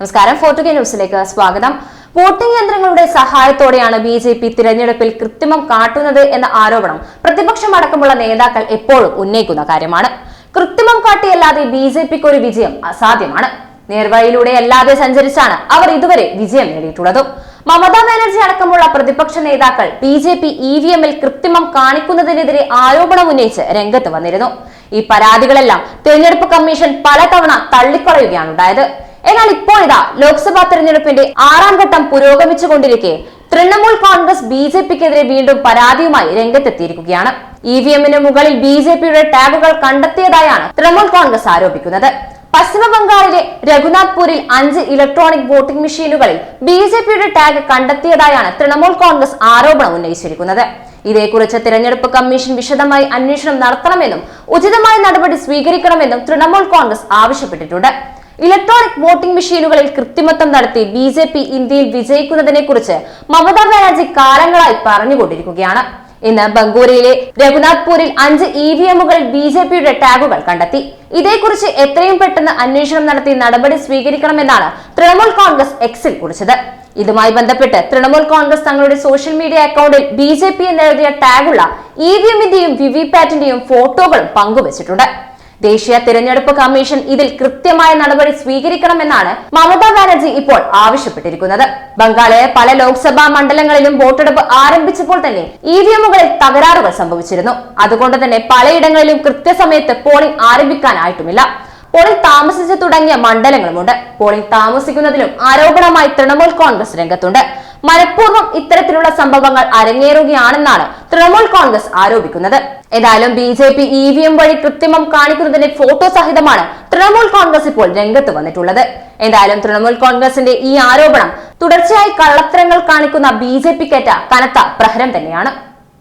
നമസ്കാരം. ഫോർട്ടുഗേ ന്യൂസിലേക്ക് സ്വാഗതം. വോട്ടിംഗ് യന്ത്രങ്ങളുടെ സഹായത്തോടെയാണ് ബി ജെ പി തിരഞ്ഞെടുപ്പിൽ കൃത്രിമം കാട്ടുന്നത് എന്ന ആരോപണം പ്രതിപക്ഷം അടക്കമുള്ള നേതാക്കൾ എപ്പോഴും ഉന്നയിക്കുന്ന കാര്യമാണ്. കൃത്രിമം കാട്ടിയല്ലാതെ ബി ജെ പിക്ക് ഒരു വിജയം അസാധ്യമാണ്. നേർവഴിയിലൂടെ അല്ലാതെ സഞ്ചരിച്ചാണ് അവർ ഇതുവരെ വിജയം നേടിയിട്ടുള്ളത്. മമതാ ബാനർജി അടക്കമുള്ള പ്രതിപക്ഷ നേതാക്കൾ B J P E V എമ്മിൽ കൃത്രിമം കാണിക്കുന്നതിനെതിരെ ആരോപണം ഉന്നയിച്ച് രംഗത്ത് വന്നിരുന്നു. ഈ പരാതികളെല്ലാം തെരഞ്ഞെടുപ്പ് കമ്മീഷൻ പലതവണ തള്ളിക്കളയുകയാണ് ഉണ്ടായത്. എന്നാൽ ഇപ്പോൾ ഇതാ ലോക്സഭാ തെരഞ്ഞെടുപ്പിന്റെ ആറാം ഘട്ടം പുരോഗമിച്ചുകൊണ്ടിരിക്കെ. തൃണമൂൽ കോൺഗ്രസ് ബി ജെ പിക്കെതിരെ വീണ്ടും പരാതിയുമായി രംഗത്തെത്തിയിരിക്കുകയാണ്. ഇ വി എമ്മിന് മുകളിൽ ബി ജെ പിയുടെ ടാഗുകൾ കണ്ടെത്തിയതായാണ് തൃണമൂൽ കോൺഗ്രസ് ആരോപിക്കുന്നത്. പശ്ചിമ ബംഗാളിലെ രഘുനാഥ്പൂരിൽ അഞ്ച് ഇലക്ട്രോണിക് വോട്ടിംഗ് മെഷീനുകളിൽ ബി ജെ പിയുടെ ടാഗ് കണ്ടെത്തിയതായാണ് തൃണമൂൽ കോൺഗ്രസ് ആരോപണം ഉന്നയിച്ചിരിക്കുന്നത്. ഇതേക്കുറിച്ച് തിരഞ്ഞെടുപ്പ് കമ്മീഷൻ വിശദമായി അന്വേഷണം നടത്തണമെന്നും ഉചിതമായ നടപടി സ്വീകരിക്കണമെന്നും തൃണമൂൽ കോൺഗ്രസ് ആവശ്യപ്പെട്ടിട്ടുണ്ട്. ഇലക്ട്രോണിക് വോട്ടിംഗ് മെഷീനുകളിൽ കൃത്രിമത്വം നടത്തി ബി ജെ പി ഇന്ത്യയിൽ വിജയിക്കുന്നതിനെ കുറിച്ച് മമതാ ബാനർജി കാലങ്ങളായി പറഞ്ഞുകൊണ്ടിരിക്കുകയാണ്. ഇന്ന് ബംഗൂരിയിലെ രഘുനാഥ്പൂരിൽ അഞ്ച് ഇ വി എമ്മുകൾ ബി ജെ പിയുടെ ടാഗുകൾ കണ്ടെത്തി. ഇതേക്കുറിച്ച് എത്രയും പെട്ടെന്ന് അന്വേഷണം നടത്തി നടപടി സ്വീകരിക്കണമെന്നാണ് തൃണമൂൽ കോൺഗ്രസ് എക്സിൽ കുറിച്ചത്. ഇതുമായി ബന്ധപ്പെട്ട് തൃണമൂൽ കോൺഗ്രസ് തങ്ങളുടെ സോഷ്യൽ മീഡിയ അക്കൗണ്ടിൽ ബി ജെ പി എന്നെഴുതിയ ടാഗുള്ള ഇ വി എമ്മിന്റെയും വിവിപാറ്റിന്റെയും ഫോട്ടോകളും പങ്കുവച്ചിട്ടുണ്ട്. ദേശീയ തിരഞ്ഞെടുപ്പ് കമ്മീഷൻ ഇതിൽ കൃത്യമായ നടപടി സ്വീകരിക്കണമെന്നാണ് മമതാ ബാനർജി ഇപ്പോൾ ആവശ്യപ്പെട്ടിരിക്കുന്നത്. ബംഗാളിലെ പല ലോക്സഭാ മണ്ഡലങ്ങളിലും വോട്ടെടുപ്പ് ആരംഭിച്ചപ്പോൾ തന്നെ ഇ വി എമ്മുകളിൽ തകരാറുകൾ സംഭവിച്ചിരുന്നു. അതുകൊണ്ട് തന്നെ പലയിടങ്ങളിലും കൃത്യസമയത്ത് പോളിംഗ് ആരംഭിക്കാനായിട്ടുമില്ല. പോളിംഗ് താമസിച്ചു തുടങ്ങിയ മണ്ഡലങ്ങളുമുണ്ട്. പോളിംഗ് താമസിക്കുന്നതിലും ആരോപണമായി തൃണമൂൽ കോൺഗ്രസ് രംഗത്തുണ്ട്. മനഃപൂർവം ഇത്തരത്തിലുള്ള സംഭവങ്ങൾ അരങ്ങേറുകയാണെന്നാണ് തൃണമൂൽ കോൺഗ്രസ് ആരോപിക്കുന്നത്. ഏതായാലും B J P E V M വഴി കൃത്രിമം കാണിക്കുന്നതിന്റെ ഫോട്ടോ സഹിതമാണ് തൃണമൂൽ കോൺഗ്രസ് ഇപ്പോൾ രംഗത്ത് വന്നിട്ടുള്ളത്. എന്തായാലും തൃണമൂൽ കോൺഗ്രസിന്റെ ഈ ആരോപണം തുടർച്ചയായി കള്ളത്തരങ്ങൾ കാണിക്കുന്ന ബി ജെ പിക്കേറ്റ കനത്ത പ്രഹരം തന്നെയാണ്.